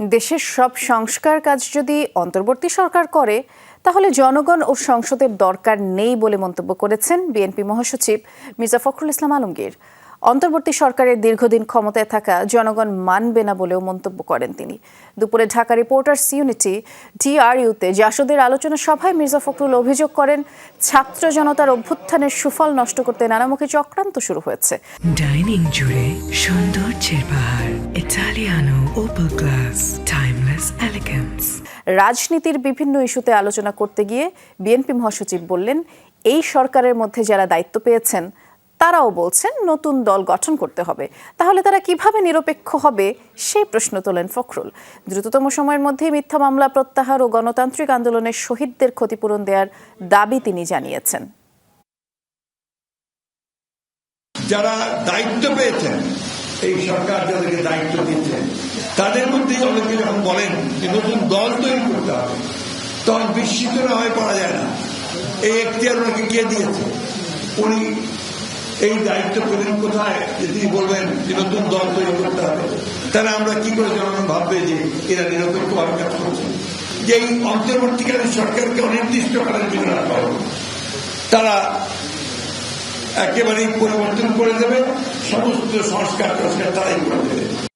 দেশের সব সংস্কার কাজ যদি অন্তর্বর্তী সরকার করে, তাহলে জনগণ ও সংসদের দরকার নেই বলে মন্তব্য করেছেন বিএনপি মহাসচিব মির্জা ফখরুল ইসলাম আলমগীর। অন্তর্বর্তী সরকারের দীর্ঘদিন ক্ষমতায় থাকা জনগণ মানবে না বলেও মন্তব্য করেন তিনি। দুপুরে ঢাকা রিপোর্টার্স ইউনিটি ডিআরইউতে জাসদের আলোচনা সভায় মির্জা ফখরুল অভিযোগ করেন ছাত্র জনতার অভ্যুত্থানের সুফল নষ্ট করতে নানামুখী চক্রান্ত শুরু হয়েছে। ডাইনিং জুড়ে সৌন্দর্যের পাহাড় Italiano opal glass timeless elegance. রাজনীতির বিভিন্ন ইস্যুতে আলোচনা করতে গিয়ে বিএনপি মহাসচিব বললেন এই সরকারের মধ্যে যারা দায়িত্ব পেয়েছেন তারাও বলছেন নতুন দল গঠন করতে হবে। তাহলে তারা কীভাবে নিরপেক্ষ হবে সেই প্রশ্ন তোলেন ফখরুল। দ্রুততম সময়ের মধ্যে মিথ্যা মামলা প্রত্যাহার ও গণতান্ত্রিক আন্দোলনের শহীদদের ক্ষতিপূরণ দেওয়ার দাবি তিনি জানিয়েছেন। যারা দায়িত্ব পেয়েছেন, এই সরকার যাদেরকে দায়িত্ব দিয়েছেন তাদের মধ্যে অনেকে যখন বলেন যে নতুন দল তৈরি করতে হবে, তখন বিস্মিত না হয়ে পড়া যায় না। এই এখতিয়ার ওনাকে কে দিয়েছে? উনি এই দায়িত্ব পেলেন কোথায়? যে তিনি বলবেন যে নতুন দল তৈরি করতে হবে। তাহলে আমরা কি করে জনগণ ভাববে যে এরা নিরপেক্ষ কাজ করছে? যে এই অন্তর্বর্তীকালীন সরকারকে অনির্দিষ্টকালের জন্য রাখা তারা একেবারেই পরিবর্তন করে দেবে, সমস্ত সংস্কার টস্কার তারাই করে দেবে।